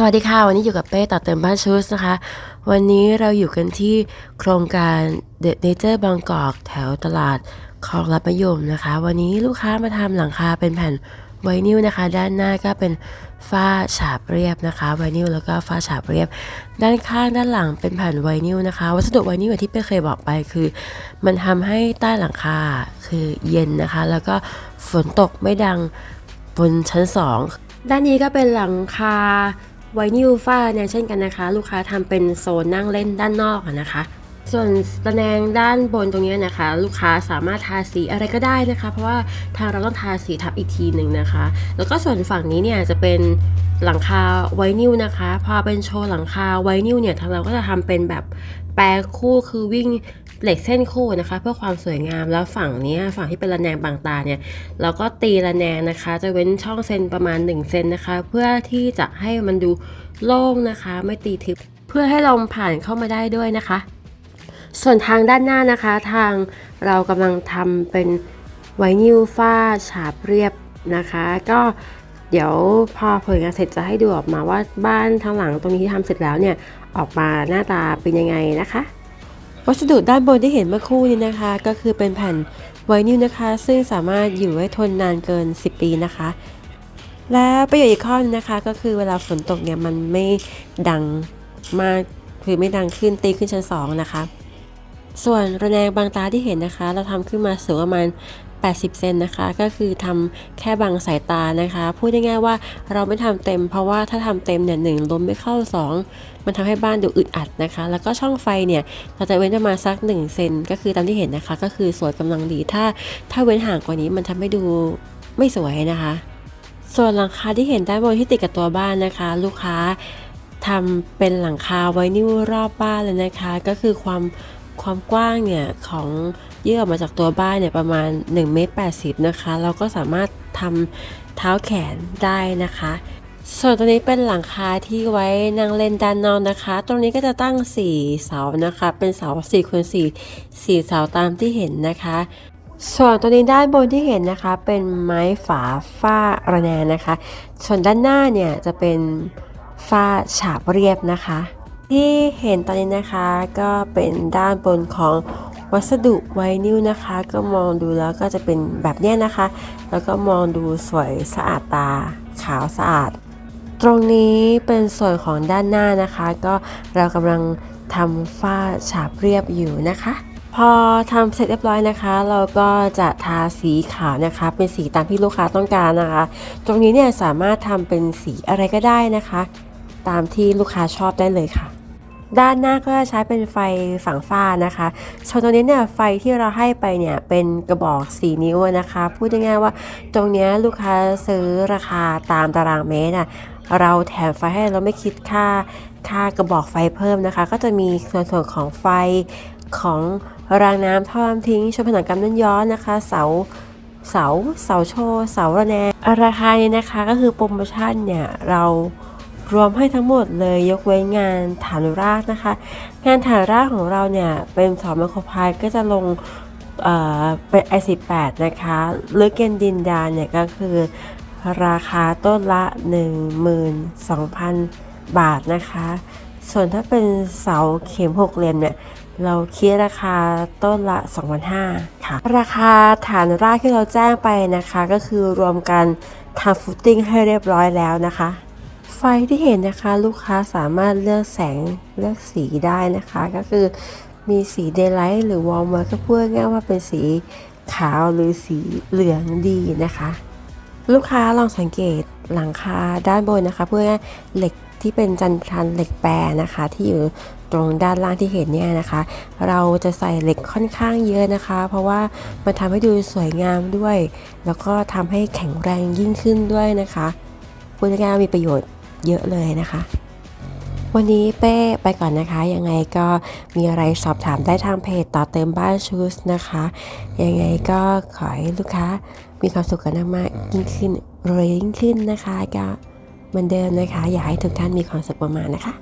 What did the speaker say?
สวัสดีค่ะ วันนี้อยู่กับเป้ต่อเติมบ้านชูสนะคะ วันนี้เราอยู่กันที่โครงการ The Nature บางกอกแถวตลาดคลองรับมะยมนะคะ วันนี้ลูกค้ามาทำหลังคาเป็นแผ่นไวนิลนะคะ ด้านหน้าก็เป็นฝ้าฉาบเรียบนะคะไวนิลแล้วก็ฝ้าฉาบเรียบ ด้านข้างด้านหลังเป็นแผ่นไวนิลนะคะ วัสดุไวนิลอย่างที่เป้เคยบอกไปคือ มันทำให้ใต้หลังคาคือเย็นนะคะ แล้วก็ฝนตกไม่ดังบนชั้นสองด้านนี้ก็เป็นหลังคา ไวนิลฝ้าเนี่ยเช่นกันนะคะ ลูกค้าทำเป็นโซนนั่งเล่นด้านนอกนะคะ ส่วนตะแนงด้านบนตรงนี้นะคะ ลูกค้าสามารถทาสีอะไรก็ได้นะคะ เพราะว่าทางเราต้องทาสีทับอีกทีหนึ่งนะคะ แล้วก็ส่วนฝั่งนี้เนี่ยจะเป็นหลังคาไวนิลนะคะ พอเป็นโชว์หลังคาไวนิลเนี่ยทางเราก็จะทำเป็นแบบแปรคู่คือวิ่ง เหล็กเส้นคู่นะคะ เพื่อความสวยงามแล้วฝั่งนี้ฝั่งที่เป็นระแนงบางตาเนี่ยเราก็ตีระแนงนะคะ จะเว้นช่องเซนประมาณ1เซนนะคะ เพื่อที่จะให้มันดูโล่งนะคะ ไม่ตีทึบเพื่อให้ลมผ่านเข้ามาได้ด้วยนะคะ ส่วนทางด้านหน้านะคะ ทางเรากำลังทำเป็นไวนิลฝ้าฉาบเรียบนะคะ ก็เดี๋ยวพอผลงานเสร็จจะให้ดูออกมาว่าบ้านทางหลังตรงนี้ที่ทำเสร็จแล้วเนี่ย ออกมาหน้าตาเป็นยังไงนะคะ วัสดุด้านบนที่เห็นเมื่อคู่นี้นะคะ ก็คือเป็นแผ่นไวนิลนะคะ ซึ่งสามารถอยู่ไว้ทนนานเกิน 10 ปีนะคะ และประโยชน์อีกข้อนึงนะคะ ก็คือเวลาฝนตกเนี่ยมันไม่ดังมากคือไม่ดังขึ้นตีขึ้นชั้น2นะคะ ส่วนระแนงบางตาที่เห็นนะคะ เราทำขึ้นมาสูงประมาณ 80 เซนนะคะ ก็คือทำแค่บังสายตานะคะ พูดง่ายๆว่าเราไม่ทำเต็ม เพราะว่าถ้าทำเต็มเนี่ยหนึ่งลมไม่เข้า 2 มันทำให้บ้านดูอึดอัดนะคะ แล้วก็ช่องไฟเนี่ยเราจะเว้นประมาณสัก 1 เซนก็คือตามที่เห็นนะคะ ก็คือสวยกำลังดีถ้าถ้าเว้นห่างกว่านี้มันทำให้ดูไม่สวยนะคะ ส่วนหลังคาที่เห็นด้านบนที่ติดกับตัวบ้านนะคะ ลูกค้าทำเป็นหลังคาไว้นิ้วรอบบ้านเลยนะคะ ก็คือความ ความกว้างเนี่ยของยื่นออกมาจากตัวบ้านเนี่ยประมาณ1เมตร80นะคะ เราก็สามารถทำเท้าแขนได้นะคะ ส่วนตัวนี้เป็นหลังคาที่ไว้นั่งเล่นด้านนอกนะคะ ตรงนี้ก็จะตั้ง 4 เสานะคะ เป็นเสา4คูณ4 4เสาตามที่เห็นนะคะส่วนตัวนี้ด้านบนที่เห็นนะคะเป็นไม้ฝาฝ้าระแนงนะคะ ส่วนด้านหน้าเนี่ยจะเป็นฝ้าฉาบเรียบนะคะ ที่เห็นตอนนี้นะคะก็เป็นด้านบนของวัสดุไวนิลนะคะ ก็มองดูแล้วก็จะเป็นแบบนี้นะคะ แล้วก็มองดูสวยสะอาดตา ขาวสะอาด ตรงนี้เป็นส่วนของด้านหน้านะคะ ก็เรากำลังทำฝ้าฉาบเรียบอยู่นะคะ พอทำเสร็จเรียบร้อยนะคะ เราก็จะทาสีขาวนะคะ เป็นสีตามที่ลูกค้าต้องการนะคะ ตรงนี้เนี่ยสามารถทำเป็นสีอะไรก็ได้นะคะ ตามที่ลูกค้าชอบได้เลยค่ะ ด้านหน้าก็จะใช้เป็นไฟฝังฝ้านะคะส่วนตรงนี้เนี่ยไฟที่เราให้ไปเนี่ยเป็นกระบอก 4 นิ้วนะคะ พูดง่ายๆว่าตรงนี้ลูกค้าซื้อราคาตามตารางเมตรอะเราแถมไฟให้เราไม่คิดค่าค่ากระบอกไฟเพิ่มนะคะ ก็จะมีส่วนส่วนของไฟของรางน้ำท่อน้ำทิ้งชนผนังกันน้ำย้อนนะคะ เสาเสาเสาโชว์เสาระแนงราคาเนี่ยนะคะก็คือโปรโมชั่นเนี่ยเรา รวมให้ทั้งหมดเลยยกเว้นงานฐานรากนะคะ งานฐานรากของเราเนี่ย เป็นสอไมโครพายก็จะลงเอ่อเป็น i18 นะคะหรือเกณฑ์ดินดานเนี่ยก็คือราคาต้นละ 12,000 บาทนะคะ ส่วนถ้าเป็นเสาเข็มหกเหลี่ยมเนี่ย เราคิดราคาต้นละ2,500ค่ะ ราคาฐานรากที่เราแจ้งไปนะคะ ก็คือรวมกันทำฟุตติ้งให้เรียบร้อยแล้วนะคะ ไฟที่เห็นนะคะลูกค้าสามารถเลือกแสงเลือกสีได้นะคะ ก็คือมีสีเดย์ไลท์หรือวอร์มไว้ก็พูดง่ายว่าเป็นสีขาวหรือสีเหลืองดีนะคะ ลูกค้าลองสังเกตหลังคาด้านบนนะคะ เพื่อเหล็กที่เป็นจันทันเหล็กแปรนะคะ ที่อยู่ตรงด้านล่างที่เห็นเนี่ยนะคะ เราจะใส่เหล็กค่อนข้างเยอะนะคะ เพราะว่ามันทำให้ดูสวยงามด้วย แล้วก็ทำให้แข็งแรงยิ่งขึ้นด้วยนะคะพูดง่ายๆมีประโยชน์ เยอะเลยนะคะ วันนี้เป้ไปก่อนนะคะ ยังไงก็มีอะไรสอบถามได้ทางเพจต่อเติมบ้านชูสนะคะ ยังไงก็ขอให้ลูกค้ามีความสุขกันมากยิ่งขึ้นรวยยิ่งขึ้นนะคะก็เหมือนเดิมนะคะ อยากให้ทุกท่านมีความสุขประมาณนะคะ